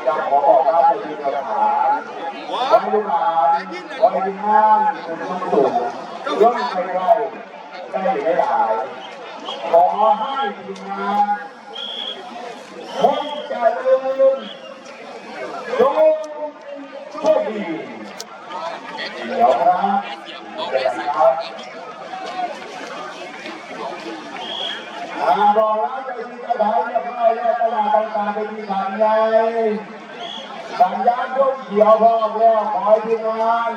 ขอบอกว่าเป็นมีคำถามวันลูกหลานวันลูกหลานคุณผู้ว่าชมเรื่าต้องไปไต้องใครเล่าได้ไม่หลายขอให้ทีมงานคงจะลืมยก โชคดีเดี๋ยวครับเดี๋ยวนะครับรอรับไปที่กระถางเรียบร้อยแล้วตลาดต่างๆไปที่ทางใหญ่สัญญาณยกเขียวพร้อมแล้วขอให้ทีมงาน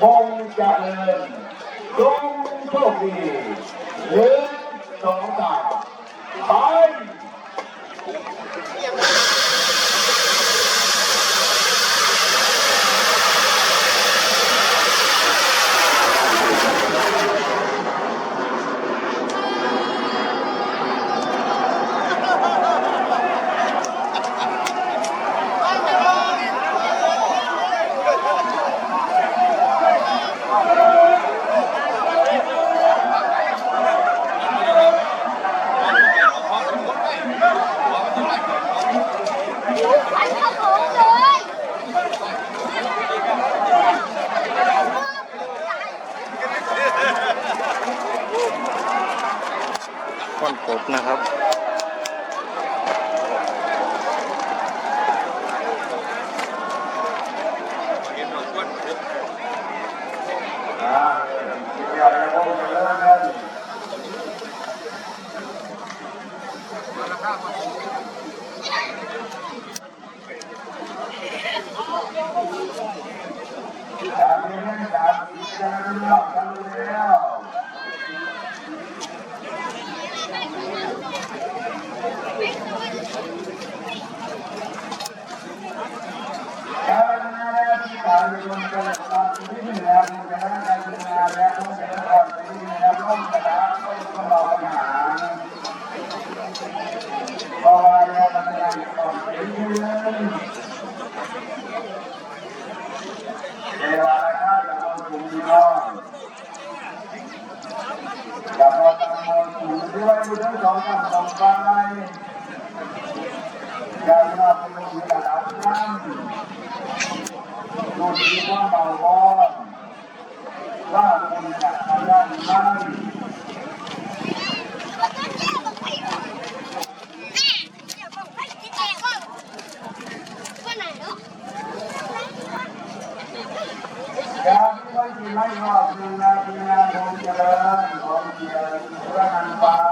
คงจะเริญจงโชคดีหนึ่งสองสามไป ก้อนกบนะครับอ่าเดี๋ยวเราคงจะเริ่มกันสามเดือนสามปีจะเริ่มรอนแล้ว การงานและที่การเงินการตามที่มีแนวการการงานและต้องเป็นก่อนที่มีแนวร่วมกระดาษต้องกำลังปัญหาเพราะว่าเราทำงานก่อนที่มีเวลาถ้าจะเอาถุงยองจะพอทำเอาถุงด้วยมือทั้ง สองกันสองไปการมาเป็นมือกระดาษน้ำดูดีว่าเบาบอนว่าคุณจะทำได้ไหมว่าไหนเนาะการที่ไม่ดีไม่รอบคือนาทีงานของเจริญของเจริญพระนันปา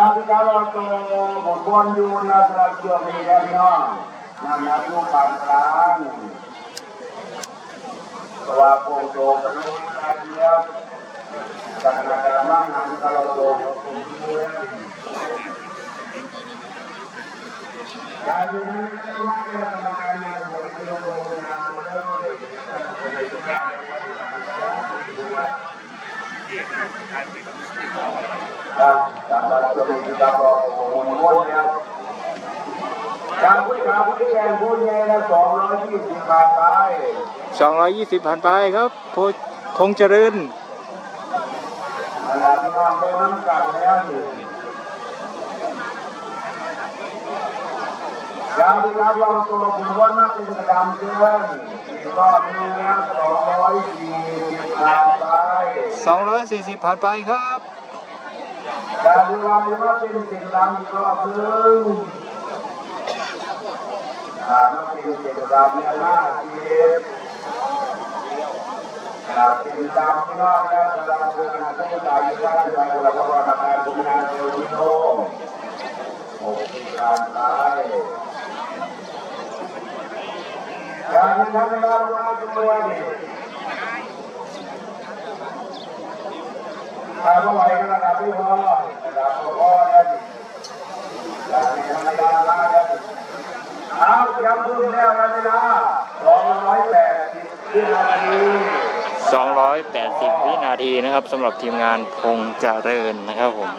ารเราโตหมุนด้วยหน้าเนี่ยนี่นานาปฏิบัติ การร้สองร้อยยี่สิบผ่านไปสองร้อยยี่สิบผ่านไปครับโพคงเจริญ การที่รับรองตัวคุณว่านักเป็นกระดำเดือนก็มีนสองร้อยสี่สิบบาทไป240ผ่านไปครับการเวลาไม่ว่าเป็นสิ่งดำอีกรอบนึงอ่าไม่เป็นสิ่งดำเนี่ยน่าเกลียดอ่าสิ่งดำไม่ว่าเนี่จะดำคือการใช้จ่ายอยู่ได้ในเวลาเราทำงานทำงานเร็วที่โน้มโอ้การตายการทำงานมาตัวนี้ถ้า เมื่อไหร่ก็ระดับที่พอระดับพอเนี่ยระดับธรรมดาละเนี่ยเอาย้ำขึ้นแล้วนะเวลาสองร้อยแปดสิบวินาที280วินาทีนะครับสำหรับทีมงานพงเจริญนะครับผม